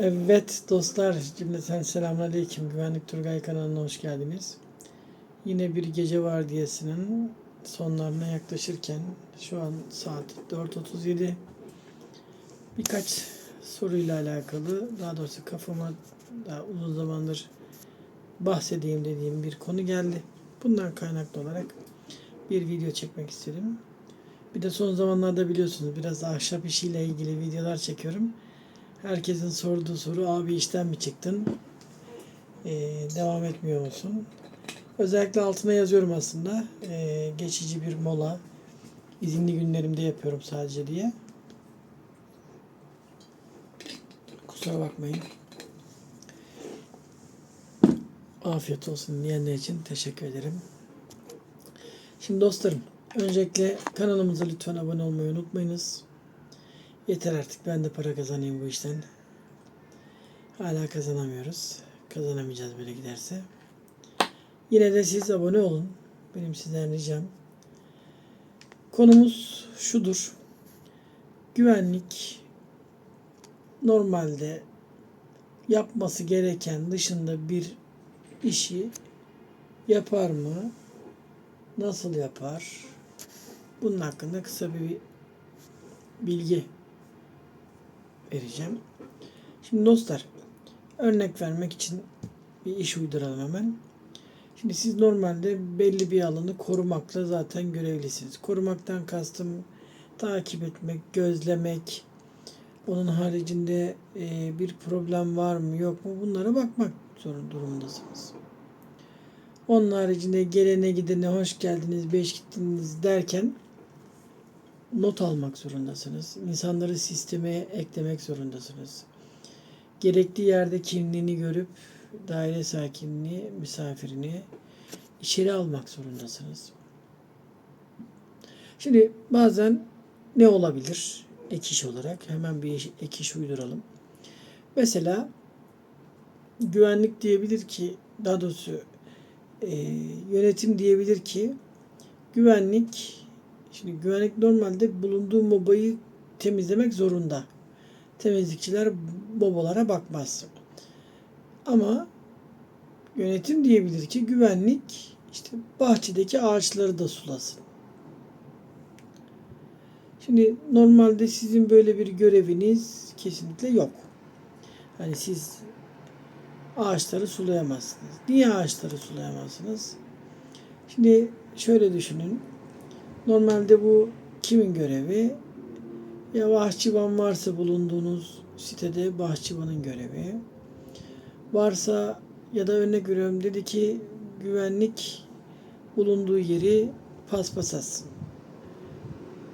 Evet dostlar cümleten selamünaleyküm. Güvenlik Turgay kanalına hoş geldiniz. Yine bir gece vardiyasının sonlarına yaklaşırken şu an saat 4.37 birkaç soruyla alakalı daha doğrusu kafama daha uzun zamandır bahsedeyim dediğim bir konu geldi. Bundan kaynaklı olarak bir video çekmek istedim. Bir de son zamanlarda biliyorsunuz biraz ahşap işiyle ilgili videolar çekiyorum. Herkesin sorduğu soru abi işten mi çıktın? Ee, devam etmiyor musun? Özellikle altına yazıyorum aslında. Ee, geçici bir mola. izinli günlerimde yapıyorum sadece diye. Kusura bakmayın. Afiyet olsun diyenler için teşekkür ederim. Şimdi dostlarım, öncelikle kanalımıza lütfen abone olmayı unutmayınız. Yeter artık ben de para kazanayım bu işten. Hala kazanamıyoruz. Kazanamayacağız böyle giderse. Yine de siz abone olun. Benim sizden ricam. Konumuz şudur. Güvenlik normalde yapması gereken dışında bir işi yapar mı? Nasıl yapar? Bunun hakkında kısa bir bilgi vereceğim. Şimdi dostlar örnek vermek için bir iş uyduralım hemen. Şimdi siz normalde belli bir alanı korumakla zaten görevlisiniz. Korumaktan kastım takip etmek, gözlemek, onun haricinde e, bir problem var mı yok mu bunlara bakmak zorun durumundasınız. Onun haricinde gelene gidene hoş geldiniz, beş gittiniz derken not almak zorundasınız. İnsanları sisteme eklemek zorundasınız. Gerektiği yerde kimliğini görüp daire sakinini, misafirini içeri almak zorundasınız. Şimdi bazen ne olabilir ek iş olarak? Hemen bir ek iş uyduralım. Mesela güvenlik diyebilir ki, daha doğrusu e, yönetim diyebilir ki güvenlik Şimdi güvenlik normalde bulunduğu mobayı temizlemek zorunda. Temizlikçiler mobalara bakmaz. Ama yönetim diyebilir ki güvenlik işte bahçedeki ağaçları da sulasın. Şimdi normalde sizin böyle bir göreviniz kesinlikle yok. Hani siz ağaçları sulayamazsınız. Niye ağaçları sulayamazsınız? Şimdi şöyle düşünün. Normalde bu kimin görevi? Ya bahçıvan varsa bulunduğunuz sitede bahçıvanın görevi. Varsa ya da örnek veriyorum dedi ki güvenlik bulunduğu yeri paspas atsın.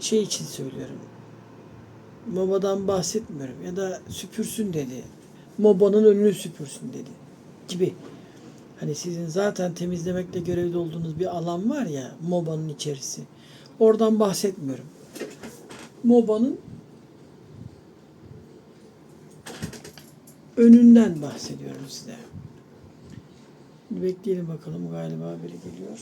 Şey için söylüyorum. Mobadan bahsetmiyorum ya da süpürsün dedi. Mobanın önünü süpürsün dedi gibi. Hani sizin zaten temizlemekle görevli olduğunuz bir alan var ya MOBA'nın içerisi. Oradan bahsetmiyorum. MOBA'nın önünden bahsediyorum size. Bekleyelim bakalım galiba biri geliyor.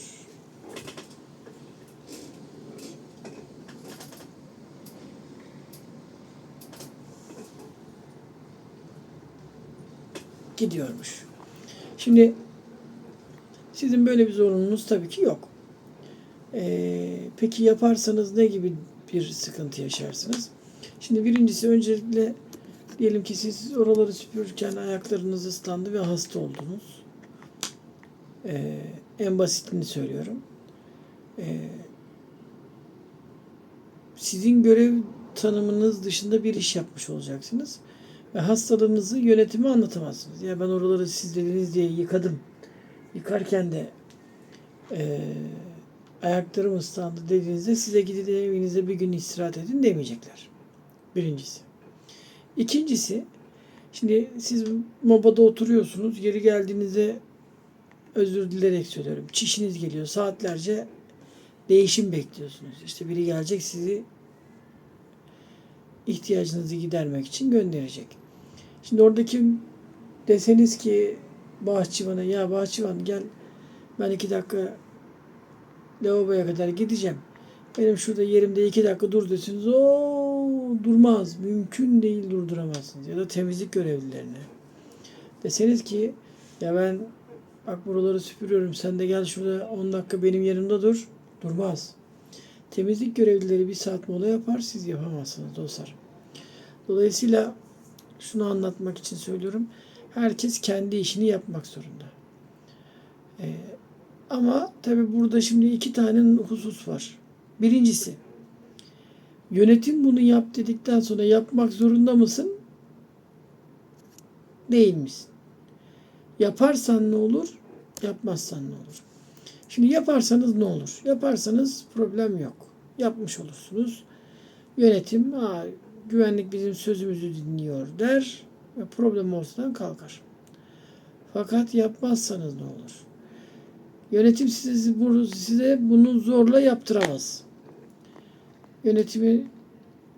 Gidiyormuş. Şimdi sizin böyle bir zorunluluğunuz tabii ki yok. Ee, peki yaparsanız ne gibi bir sıkıntı yaşarsınız? Şimdi birincisi öncelikle diyelim ki siz oraları süpürürken ayaklarınız ıslandı ve hasta oldunuz. Ee, en basitini söylüyorum. Ee, sizin görev tanımınız dışında bir iş yapmış olacaksınız. Ve hastalığınızı yönetime anlatamazsınız. Ya ben oraları siz dediniz diye yıkadım. Yıkarken de eee ayaklarım ıslandı dediğinizde size gidin evinize bir gün istirahat edin demeyecekler. Birincisi. İkincisi şimdi siz mobada oturuyorsunuz. Geri geldiğinizde özür dilerek söylüyorum. Çişiniz geliyor. Saatlerce değişim bekliyorsunuz. İşte biri gelecek sizi ihtiyacınızı gidermek için gönderecek. Şimdi oradaki deseniz ki bahçıvana ya bahçıvan gel ben iki dakika lavaboya kadar gideceğim. Benim şurada yerimde iki dakika dur desiniz. o durmaz. Mümkün değil durduramazsınız. Ya da temizlik görevlilerine. Deseniz ki ya ben bak buraları süpürüyorum sen de gel şurada 10 dakika benim yanımda dur. Durmaz. Temizlik görevlileri bir saat mola yapar siz yapamazsınız dostlar. Dolayısıyla şunu anlatmak için söylüyorum. Herkes kendi işini yapmak zorunda. Ama tabi burada şimdi iki tane husus var. Birincisi yönetim bunu yap dedikten sonra yapmak zorunda mısın? Değil misin? Yaparsan ne olur? Yapmazsan ne olur? Şimdi yaparsanız ne olur? Yaparsanız problem yok. Yapmış olursunuz. Yönetim Aa, güvenlik bizim sözümüzü dinliyor der ve problem ortadan kalkar. Fakat yapmazsanız ne olur? Yönetim sizi, size bunu zorla yaptıramaz. Yönetimi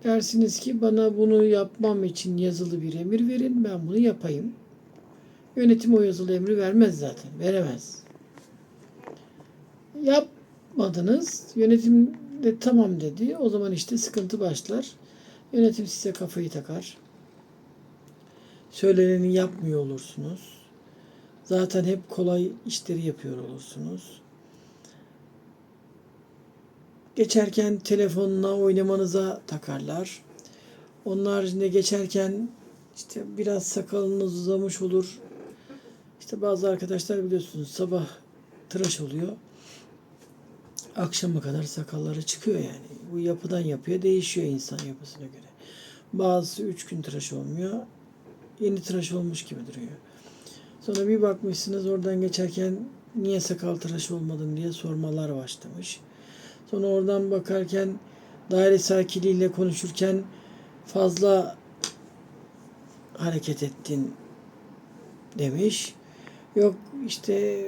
dersiniz ki bana bunu yapmam için yazılı bir emir verin ben bunu yapayım. Yönetim o yazılı emri vermez zaten. Veremez. Yapmadınız. Yönetim de tamam dedi. O zaman işte sıkıntı başlar. Yönetim size kafayı takar. Söyleneni yapmıyor olursunuz. Zaten hep kolay işleri yapıyor olursunuz. Geçerken telefonla oynamanıza takarlar. Onun haricinde geçerken işte biraz sakalınız uzamış olur. İşte bazı arkadaşlar biliyorsunuz sabah tıraş oluyor. Akşama kadar sakalları çıkıyor yani. Bu yapıdan yapıya değişiyor insan yapısına göre. Bazısı üç gün tıraş olmuyor. Yeni tıraş olmuş gibi duruyor. Sonra bir bakmışsınız oradan geçerken niye sakal tıraş olmadın diye sormalar başlamış. Sonra oradan bakarken daire sakiliyle konuşurken fazla hareket ettin demiş. Yok işte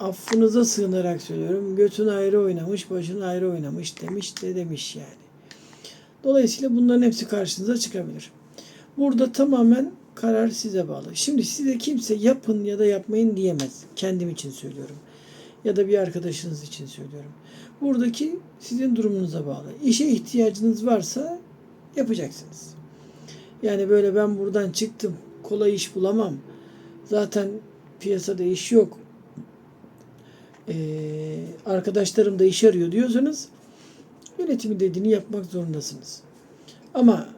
affınıza sığınarak söylüyorum. Götün ayrı oynamış, başın ayrı oynamış demiş de demiş yani. Dolayısıyla bunların hepsi karşınıza çıkabilir. Burada tamamen karar size bağlı. Şimdi size kimse yapın ya da yapmayın diyemez. Kendim için söylüyorum. Ya da bir arkadaşınız için söylüyorum. Buradaki sizin durumunuza bağlı. İşe ihtiyacınız varsa yapacaksınız. Yani böyle ben buradan çıktım, kolay iş bulamam. Zaten piyasada iş yok. Ee, arkadaşlarım da iş arıyor diyorsanız yönetimi dediğini yapmak zorundasınız. Ama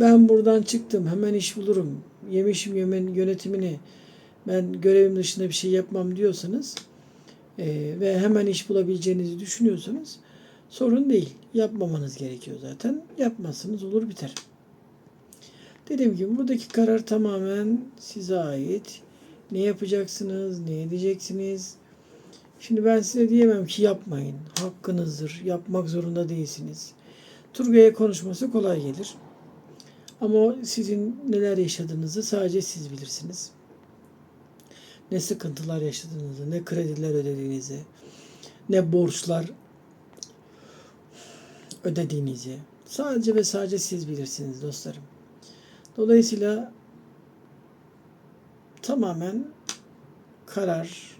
ben buradan çıktım hemen iş bulurum. Yemişim yemen yönetimini ben görevim dışında bir şey yapmam diyorsanız e, ve hemen iş bulabileceğinizi düşünüyorsanız sorun değil. Yapmamanız gerekiyor zaten. Yapmazsanız olur biter. Dediğim gibi buradaki karar tamamen size ait. Ne yapacaksınız, ne edeceksiniz? Şimdi ben size diyemem ki yapmayın. Hakkınızdır. Yapmak zorunda değilsiniz. Turgay'a konuşması kolay gelir. Ama sizin neler yaşadığınızı sadece siz bilirsiniz. Ne sıkıntılar yaşadığınızı, ne krediler ödediğinizi, ne borçlar ödediğinizi sadece ve sadece siz bilirsiniz dostlarım. Dolayısıyla tamamen karar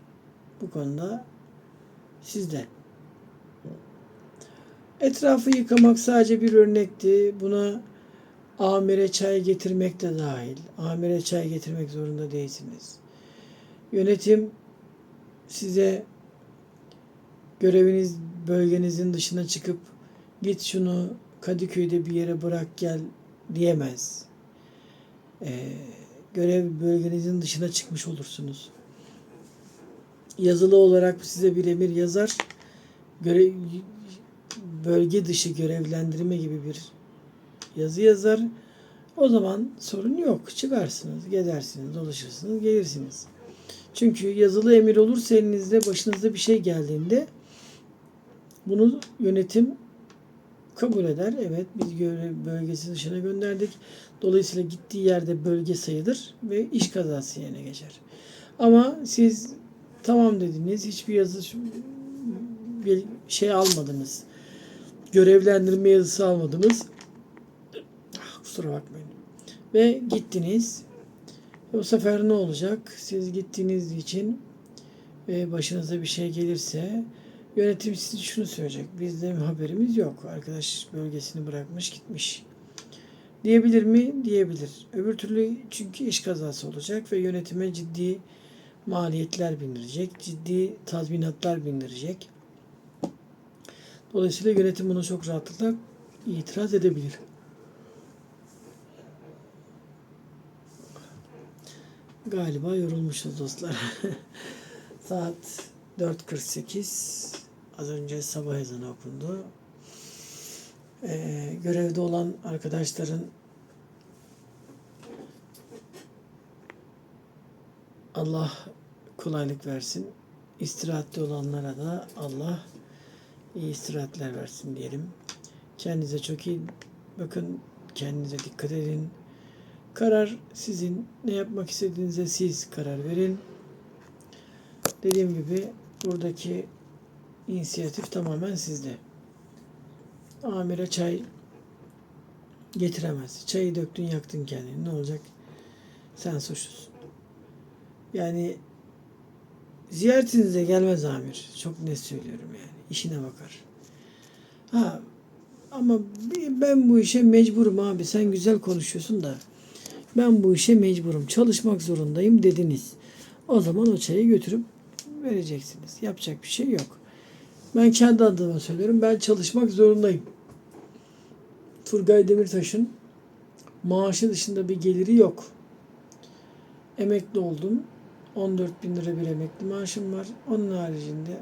bu konuda sizde. Etrafı yıkamak sadece bir örnekti. Buna amire çay getirmek de dahil. Amire çay getirmek zorunda değilsiniz. Yönetim size göreviniz bölgenizin dışına çıkıp git şunu Kadıköy'de bir yere bırak gel diyemez. Ee, görev bölgenizin dışına çıkmış olursunuz. Yazılı olarak size bir emir yazar. Görev, bölge dışı görevlendirme gibi bir yazı yazar. O zaman sorun yok. Çıkarsınız, gezersiniz, dolaşırsınız, gelirsiniz. Çünkü yazılı emir olursa elinizde başınızda bir şey geldiğinde bunu yönetim kabul eder. Evet biz bölgesi dışına gönderdik. Dolayısıyla gittiği yerde bölge sayılır ve iş kazası yerine geçer. Ama siz tamam dediniz. Hiçbir yazı bir şey almadınız. Görevlendirme yazısı almadınız. Kusura bakmayın. Ve gittiniz. Bu sefer ne olacak? Siz gittiğiniz için ve başınıza bir şey gelirse yönetim size şunu söyleyecek. Bizde haberimiz yok. Arkadaş bölgesini bırakmış gitmiş. Diyebilir mi? Diyebilir. Öbür türlü çünkü iş kazası olacak ve yönetime ciddi maliyetler bindirecek, ciddi tazminatlar bindirecek. Dolayısıyla yönetim bunu çok rahatlıkla itiraz edebilir. Galiba yorulmuşuz dostlar. Saat 4.48. Az önce sabah ezanı okundu. Ee, görevde olan arkadaşların Allah kolaylık versin. İstirahatte olanlara da Allah iyi istirahatler versin diyelim. Kendinize çok iyi bakın. Kendinize dikkat edin. Karar sizin. Ne yapmak istediğinize siz karar verin. Dediğim gibi buradaki inisiyatif tamamen sizde. Amire çay getiremez. Çayı döktün yaktın kendini. Ne olacak? Sen suçlusun. Yani ziyaretinize gelmez amir. Çok net söylüyorum yani. İşine bakar. Ha ama ben bu işe mecburum abi. Sen güzel konuşuyorsun da ben bu işe mecburum. Çalışmak zorundayım dediniz. O zaman o çayı götürüp vereceksiniz. Yapacak bir şey yok. Ben kendi adıma söylüyorum. Ben çalışmak zorundayım. Turgay Demirtaş'ın maaşı dışında bir geliri yok. Emekli oldum. 14 bin lira bir emekli maaşım var. Onun haricinde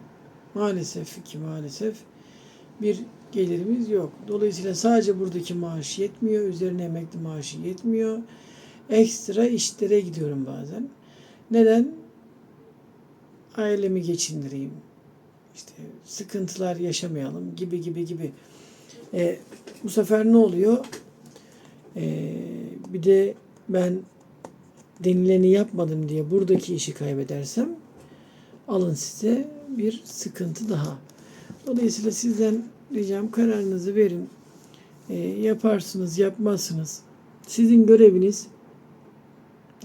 maalesef ki maalesef bir gelirimiz yok. Dolayısıyla sadece buradaki maaş yetmiyor. Üzerine emekli maaşı yetmiyor. Ekstra işlere gidiyorum bazen. Neden? Ailemi geçindireyim. İşte sıkıntılar yaşamayalım gibi gibi gibi. E, bu sefer ne oluyor? E, bir de ben denileni yapmadım diye buradaki işi kaybedersem alın size bir sıkıntı daha. Dolayısıyla sizden ricam kararınızı verin. E, yaparsınız, yapmazsınız. Sizin göreviniz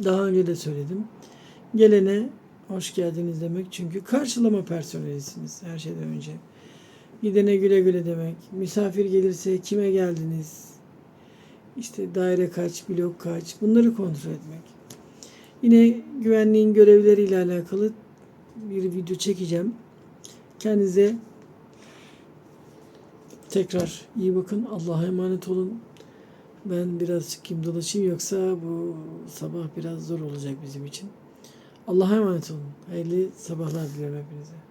daha önce de söyledim. Gelene hoş geldiniz demek. Çünkü karşılama personelisiniz her şeyden önce. Gidene güle güle demek. Misafir gelirse kime geldiniz? İşte daire kaç, blok kaç bunları kontrol etmek. Yine güvenliğin görevleriyle alakalı bir video çekeceğim. Kendinize tekrar iyi bakın. Allah'a emanet olun. Ben biraz çıkayım dolaşayım yoksa bu sabah biraz zor olacak bizim için. Allah'a emanet olun. Hayırlı sabahlar dilerim hepinize.